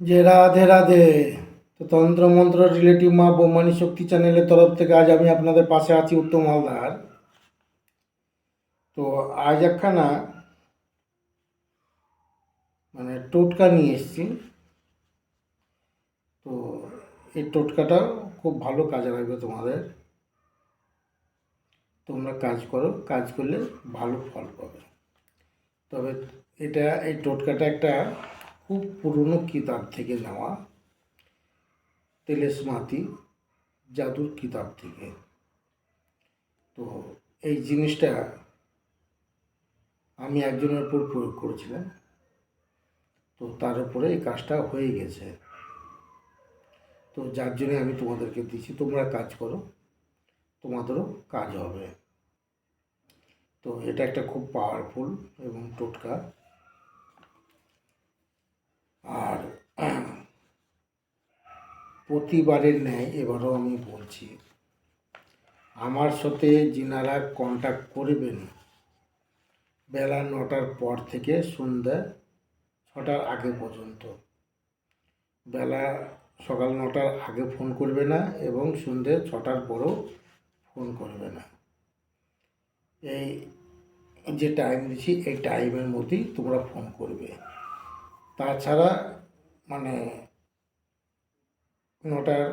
যে রাধে রাধে। তো তন্ত্রমন্ত্র রিলেটিভ মা বোমানি শক্তি চ্যানেলের তরফ থেকে আজ আমি আপনাদের পাশে আছি উত্তম হালদার। তো আজ একখানা মানে টোটকা নিয়ে এসেছি। তো এই টোটকাটা খুব ভালো কাজে লাগবে তোমাদের। তোমরা কাজ করো, কাজ করলে ভালো ফল পাবে। তবে এটা, এই টোটকাটা একটা খুব পুরনো কিতাব থেকে নেওয়া তেলেসমাতি জাদুর কিতাব থেকে। তো এই জিনিসটা আমি একজনের উপর প্রয়োগ করেছিলাম। তো তার উপরে এই কাজটা হয়ে গেছে। তো যার জন্য আমি তোমাদেরকে দিচ্ছি, তোমরা কাজ করো, তোমাদেরও কাজ হবে। তো এটা একটা খুব পাওয়ারফুল এবং টোটকা আর প্রতিবারের ন্যায় এবারও আমি বলছি। আমার সাথে যিনারা কন্ট্যাক্ট করবেন, বেলা নটার পর থেকে সন্ধ্যা ছটার আগে পর্যন্ত। বেলা সকাল নটার আগে ফোন করবে না এবং সন্ধ্যে ছটার পরেও ফোন করবে না। এই যে টাইম দিচ্ছি, এই টাইমের মধ্যেই তোমরা ফোন করবে। তাছাড়া মানে নটার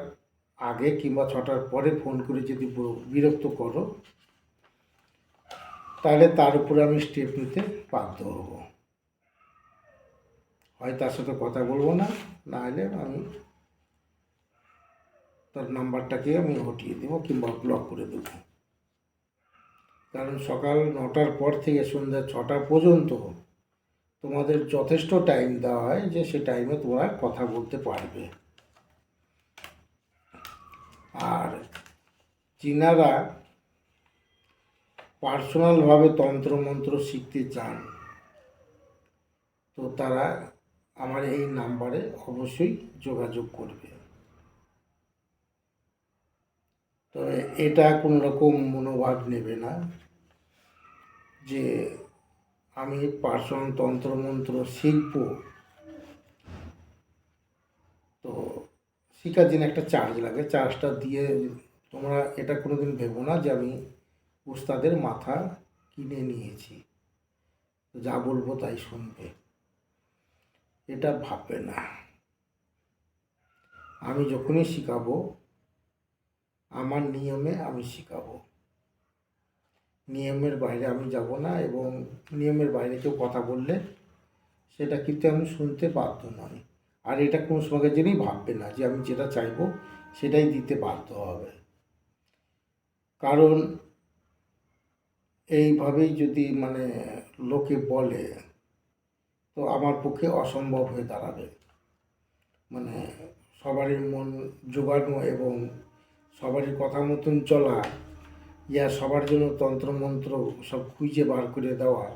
আগে কিংবা ছটার পরে ফোন করে যদি বিরক্ত করো, তাহলে তার উপরে আমি স্টেপ নিতে বাধ্য হব। হয় তার সাথে কথা বলব না না হলে আমি তার নাম্বারটাকে আমি হটিয়ে দেবো কিংবা ব্লক করে দেবো। কারণ সকাল নটার পর থেকে সন্ধ্যা ছটা পর্যন্ত তোমাদের যথেষ্ট টাইম দেওয়া হয় যে সে টাইমে তোমরা কথা বলতে পারবে। আর চীনারা পার্সোনালভাবে তন্ত্রমন্ত্র শিখতে চান, তো তারা আমার এই নাম্বারে অবশ্যই যোগাযোগ করবে। তবে এটা কোনো রকম মনোভাব নেবে না যে আমি পার্সোনাল তন্ত্রমন্ত্র শিখব তো শেখার জন্য একটা চার্জ লাগে। চার্জটা দিয়ে তোমরা এটা কোনোদিন ভেবো না যে আমি উস্তাদের মাথা কিনে নিয়েছি। যা বলব তাই শুনবে। এটা ভাববে না। আমি যখনই শেখাবো, আমার নিয়মে আমি শেখাবো। নিয়মের বাইরে আমি যাব না এবং নিয়মের বাইরে কেউ কথা বললে সেটা কিন্তু আমি শুনতে বাধ্য নয় আর এটা কোনো সময় জন্যই ভাববে না যে আমি যেটা চাইব সেটাই দিতে বাধ্য হবে। কারণ এইভাবেই যদি মানে লোকে বলে, তো আমার পক্ষে অসম্ভব হয়ে দাঁড়াবে। মানে সবারই মন জোগানো এবং সবারই কথা মতন চলা, ইয়া সবার জন্য তন্ত্রমন্ত্র সব খুঁজে বার করে দেওয়া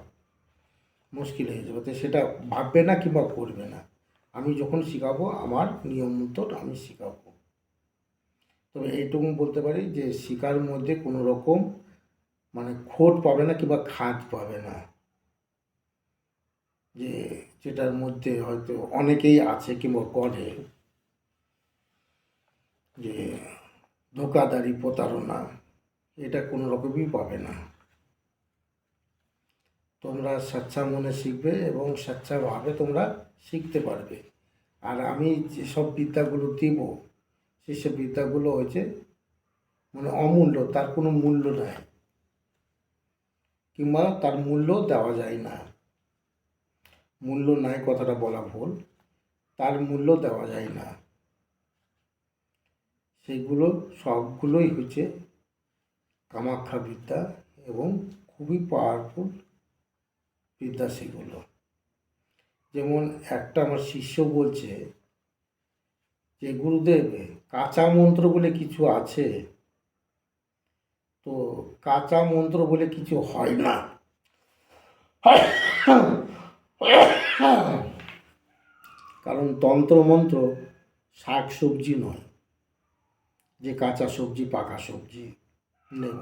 মুশকিল হয়ে যাবে। তো সেটা ভাববে না কিংবা করবে না। আমি যখন শেখাবো, আমার নিয়ম মতো আমি শেখাবো। তবে এইটুকু বলতে পারি যে শিকার মধ্যে কোনো রকম মানে খোট পাবে না কিংবা খাদ পাবে না। যে, যেটার মধ্যে হয়তো অনেকেই আছে কিংবা করে। যে ধোকাদারি প্রতারণা, এটা কোনো রকমই পাবে না। তোমরা স্বেচ্ছা মনে শিখবে এবং স্বেচ্ছাভাবে তোমরা শিখতে পারবে। আর আমি যেসব বিদ্যাগুলো দিব, সেসব বিদ্যাগুলো হয়েছে মানে অমূল্য, তার কোনো মূল্য নাই। কিংবা তার মূল্য দেওয়া যায় না। মূল্য নাই কথাটা বলা ভুল, তার মূল্য দেওয়া যায় না। সেগুলো সবগুলোই হচ্ছে কামাখ্যা বিদ্যা এবং খুবই পাওয়ারফুল বিদ্যা সেগুলো যেমন একটা আমার শিষ্য বলছে যে, গুরুদেব, কাঁচা মন্ত্র বলে কিছু আছে? তো কাঁচা মন্ত্র বলে কিছু হয় না। কারণ তন্ত্রমন্ত্র শাক সবজি নয়, যে কাঁচা সবজি, পাকা সবজি নেব।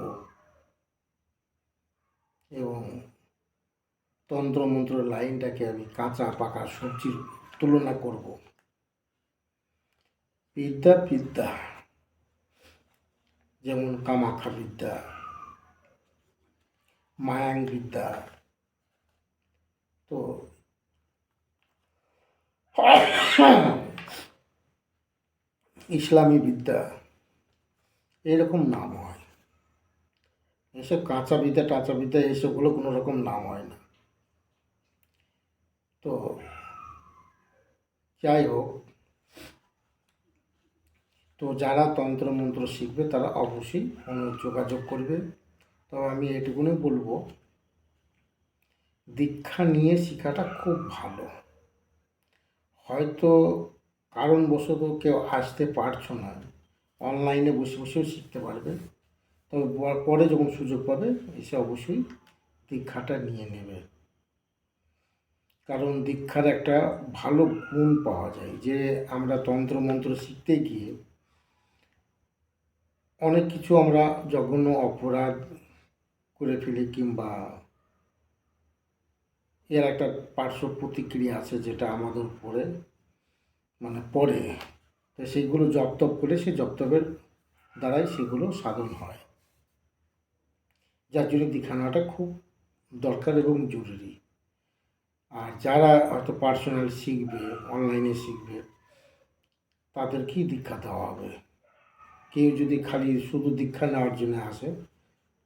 এবং তন্ত্রমন্ত্র লাইনটাকে আমি কাঁচা পাকা সবজির তুলনা করব। বিদ্যা বিদ্যা, যেমন কামাখ্যা বিদ্যা, মায়াং বিদ্যা, তো ইসলামী বিদ্যা, এরকম নাম হয়। এসব কাঁচা বিদ্যা, টাঁচা বিদ্যা, এসবগুলো কোনো রকম নাম হয় না তো যাই হোক তো যারা তন্ত্র মন্ত্র শিখবে তারা অবশ্যই ফোনে যোগাযোগ করবে। তবে আমি এটুকুনি বলব, দীক্ষা নিয়ে শেখাটা খুব ভালো। হয়তো কারণবশত কেউ আসতে পারছ না, অনলাইনে বসে বসেও শিখতে পারবে। তবে পরে যখন সুযোগ পাবে, এসে অবশ্যই দীক্ষাটা নিয়ে নেবে। কারণ দীক্ষার একটা ভালো গুণ পাওয়া যায় যে আমরা তন্ত্র মন্ত্র শিখতে গিয়ে অনেক কিছু আমরা জঘন্য অপরাধ করে ফেলি কিংবা এর একটা পার্শ্ব প্রতিক্রিয়া আছে যেটা আমাদের উপরে মানে পড়ে। তো সেগুলো জপতপ করে সেই জপতপের দ্বারাই সেগুলো সাধন হয়। যার জন্য দীক্ষা নেওয়াটা খুব দরকার এবং জরুরি। আর যারা হয়তো পার্সোনাল শিখবে অনলাইনে শিখবে তাদেরকেই দীক্ষা দেওয়া হবে? কেউ যদি খালি শুধু দীক্ষা নেওয়ার জন্য আসে,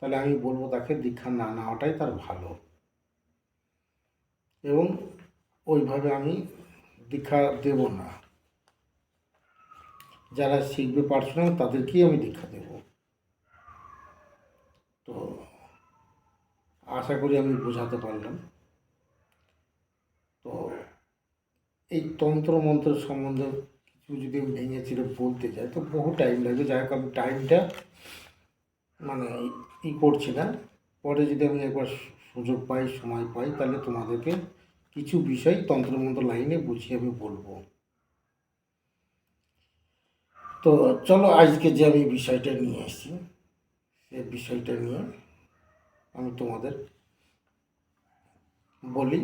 তাহলে আমি বলব তাকে দীক্ষা না নেওয়াটাই তার ভালো। এবং ওইভাবে আমি দীক্ষা দেব না। যারা শিখবে পার্সোনাল তাদেরকেই আমি দীক্ষা দেব। তো আশা করি আমি বোঝাতে পারলাম তো এই তন্ত্র মন্ত্র সম্বন্ধে কিছু যদি ভেঙে চিরে বলতে যাই তো বহু টাইম লাগবে যাই হোক, আমি টাইমটা মানে ই করছি না। পরে যদি আমি একবার সুযোগ পাই, সময় পাই, তাহলে তোমাদেরকে কিছু বিষয় তন্ত্রমন্ত্র লাইনে বুঝিয়ে আমি বলব। তো চলো, আজকে যে আমি বিষয়টা নিয়ে এসেছি সে বিষয়টা নিয়ে আমি তোমাদের বলি।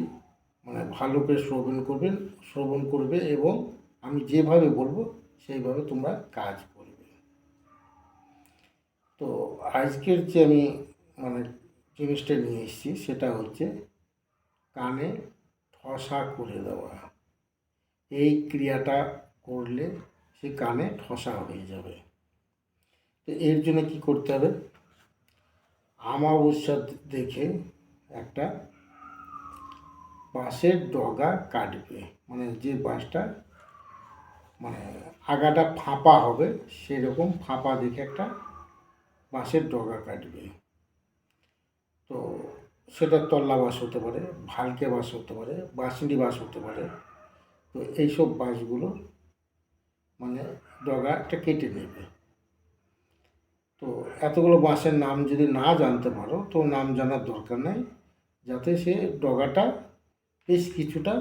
মানে ভালো করে শ্রবণ করবেন শ্রবণ করবে এবং আমি যেভাবে বলব সেইভাবে তোমরা কাজ করবে। তো আজকের যে আমি মানে জিনিসটা নিয়ে এসেছি সেটা হচ্ছে কানে ঠসা করে দেওয়া। এই ক্রিয়াটা করলে সে কানে ঠসা হয়ে যাবে। তো এর জন্য কি করতে হবে? আমাবস্যা দেখে একটা বাঁশের ডগা কাটবে। মানে যে বাঁশটা মানে আগাটা ফাঁপা হবে, সেরকম ফাঁপা দেখে একটা বাঁশের ডগা কাটবে। তো সেটা তল্লা বাঁশ হতে পারে, ভালকে বাঁশ হতে পারে বাঁশিন্ডি বাঁশ হতে পারে। তো এইসব বাঁশগুলো মানে ডগাটা কেটে নেবে। তো এতগুলো বাঁশের নাম যদি না জানতে পারো, তো নাম জানার দরকার নেই। যাতে সে ডগাটা বেশ কিছুটা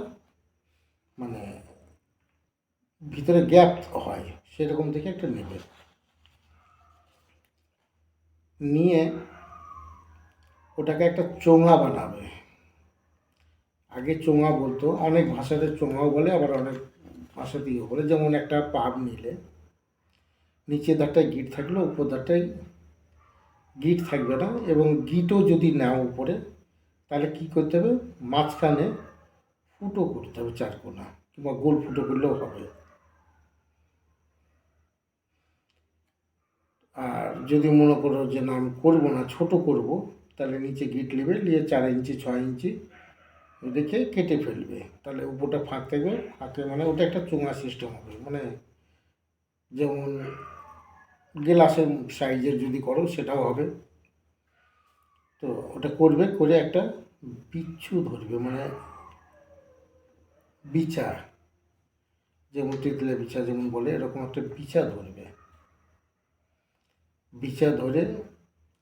মানে ভিতরে গ্যাপ হয়, সেরকম থেকে একটা নেবে। নিয়ে ওটাকে একটা চোঙা বানাবে। আগে চোঙা বলতো, অনেক ভাষাতে চোঙাও বলে, আবার অনেক ভাষাতেও বলে। যেমন একটা পাব নিলে নিচের ধারটায় গিট থাকলে, উপর ধারটায় গিট থাকবে না, এবং গিটও যদি নাও উপরে, তাহলে কি করতে হবে? মাঝখানে ফুটো করতে হবে চারকোনা কিংবা গোল ফুটো করলেও হবে। আর যদি মনে করো যে না, আমি করব না, ছোট করব, তাহলে নিচে গিট নেবে, নিয়ে চার ইঞ্চি, ছয় ইঞ্চি রেখে কেটে ফেলবে। তাহলে উপরটা ফাঁক থাকবে, ফাঁকে মানে ওটা একটা চোঙা সিস্টেম হবে। মানে যেমন গ্লাসের সাইজের যদি করো, সেটাও হবে। তো ওটা করবে, করে একটা বিচ্ছু ধরবে মানে বিচা যেমন তেঁতুলের বিচা যেমন বলে, এরকম একটা বিচা ধরবে। বিচা ধরে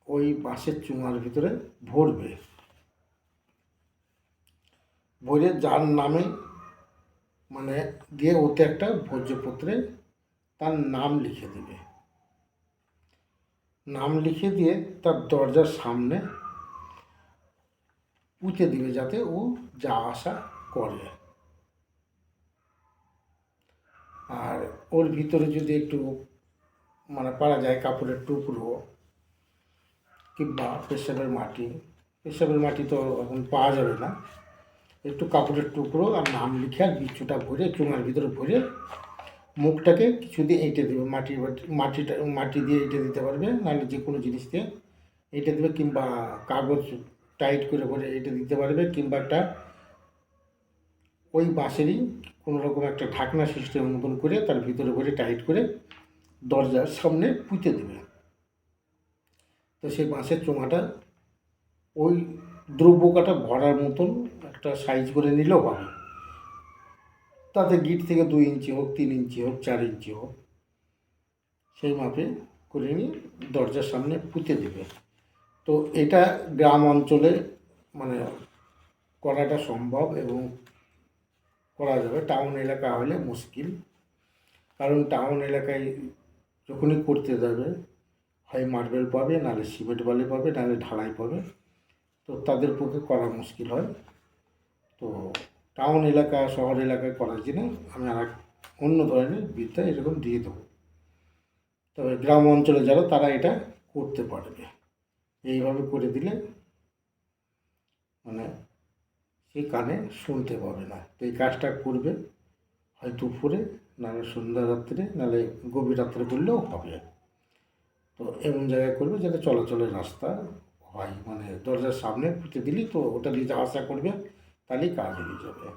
ওই বাঁশের চুঙার ভিতরে ভরবে। ভরে যার নামে মানে দিয়ে ওতে একটা ভোজ্যপত্রে তার নাম লিখে দেবে। নাম লিখে দিয়ে তার দরজার সামনে পুঁতে দিবে যাতে ও যা আসা করে। আর ওর ভিতরে যদি একটু মানে পারা যায় কাপড়ের টুকরো, কিংবা পেশাবের মাটি পেশাবের মাটি তো এখন পাওয়া যাবে না। একটু কাপড়ের টুকরো আর নাম লিখে আর বিচ্ছুটা ভরে চুঙার ভিতরে ভরে মুখটাকে কিছুদিন এঁটে দেবে। মাটি মাটিটা, মাটি দিয়ে এঁটে দিতে পারবে, নাহলে যে কোনো জিনিস দিয়ে এঁটে দেবে, কিংবা কাগজ টাইট করে করে এঁটে দিতে পারবে, কিংবা একটা ওই বাঁশেরই কোনো রকম একটা ঢাকনা সিস্টেম মতন করে তার ভিতরে করে টাইট করে দরজার সামনে পুঁতে দেবে। তো সেই বাঁশের চোঙাটা ওই দ্রব্যকাটা ভরার মতন একটা সাইজ করে নিলেও হবে তাতে গিট থেকে দুই ইঞ্চি হোক, তিন ইঞ্চি হোক, চার ইঞ্চি হোক, সেই মাপে করে নিয়ে দরজার সামনে পুঁতে দেবে। তো এটা গ্রাম অঞ্চলে মানে করাটা সম্ভব এবং করা যাবে। টাউন এলাকা হলে মুশকিল। কারণ টাউন এলাকায় যখনই করতে যাবে, হয় মার্বেল পাবে, নাহলে সিমেন্ট বালি পাবে, নাহলে ঢালাই পাবে। তো তাদের পক্ষে করা মুশকিল হয়। তো টাউন এলাকা, শহর এলাকায় করার জন্য আমি আর অন্য ধরনের বিদ্যা এরকম দিয়ে দেবো। তবে গ্রাম অঞ্চলে যারা, তারা এটা করতে পারবে। এইভাবে করে দিলে মানে সে কানে শুনতে পাবে না। তো এই কাজটা করবে, হয় দুপুরে, নাহলে সন্ধ্যা রাত্রে, নাহলে গভীর রাত্রে করলেও হবে। তো এমন জায়গায় করবে যাতে চলাচলের রাস্তা হয় মানে দরজার সামনে পুঁতে দিলি তো ওটা দিয়ে যাওয়া আসা করবে, তাহলেই কাজ হয়ে যাবে।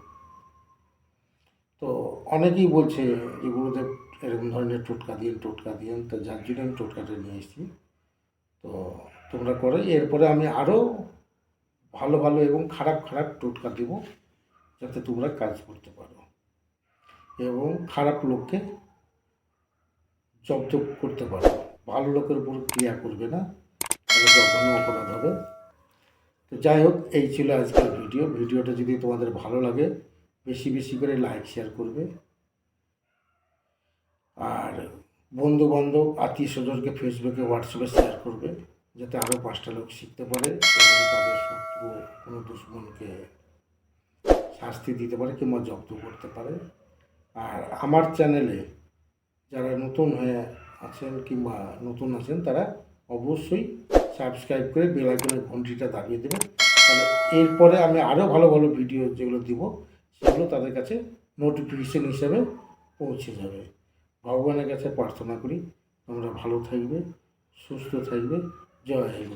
তো অনেকেই বলছে যে গুরুদেব এরকম ধরনের টোটকা দিন টোটকা দিন তো যার জন্য আমি টোটকাটা নিয়ে এসেছি। তো তোমরা করো, এরপরে আমি আরও ভালো ভালো এবং খারাপ খারাপ টোটকা দেব যাতে তোমরা কাজ করতে পারো। এবং খারাপ লোককে জব্দ করতে পারো। ভালো লোকের উপর ক্রিয়া করবে না, তাহলে জঘন্য অপরাধ হবে। তো যাই হোক, এই ছিল আজকের ভিডিও। ভিডিওটা যদি তোমাদের ভালো লাগে, বেশি বেশি করে লাইক, শেয়ার করবে। আর বন্ধু বান্ধব আত্মীয় স্বজনকে ফেসবুকে হোয়াটসঅ্যাপে শেয়ার করবে। যাতে আরও পাঁচটা লোক শিখতে পারে এবং তাদের শত্রু কোনো দুশ্মনকে শাস্তি দিতে পারে কিংবা জব্দ করতে পারে। আর আমার চ্যানেলে যারা নতুন হয়ে আছেন কিংবা নতুন আছেন, তারা অবশ্যই সাবস্ক্রাইব করে বেলাইকনের ঘন্টিটা দাবিয়ে দেবেন। তাহলে এরপরে আমি আরও ভালো ভালো ভিডিও যেগুলো দিব, সেগুলো তাদের কাছে নোটিফিকেশন হিসাবে পৌঁছে যাবে। ভগবানের কাছে প্রার্থনা করি, তোমরা ভালো থাকবে, সুস্থ থাকবে। 就是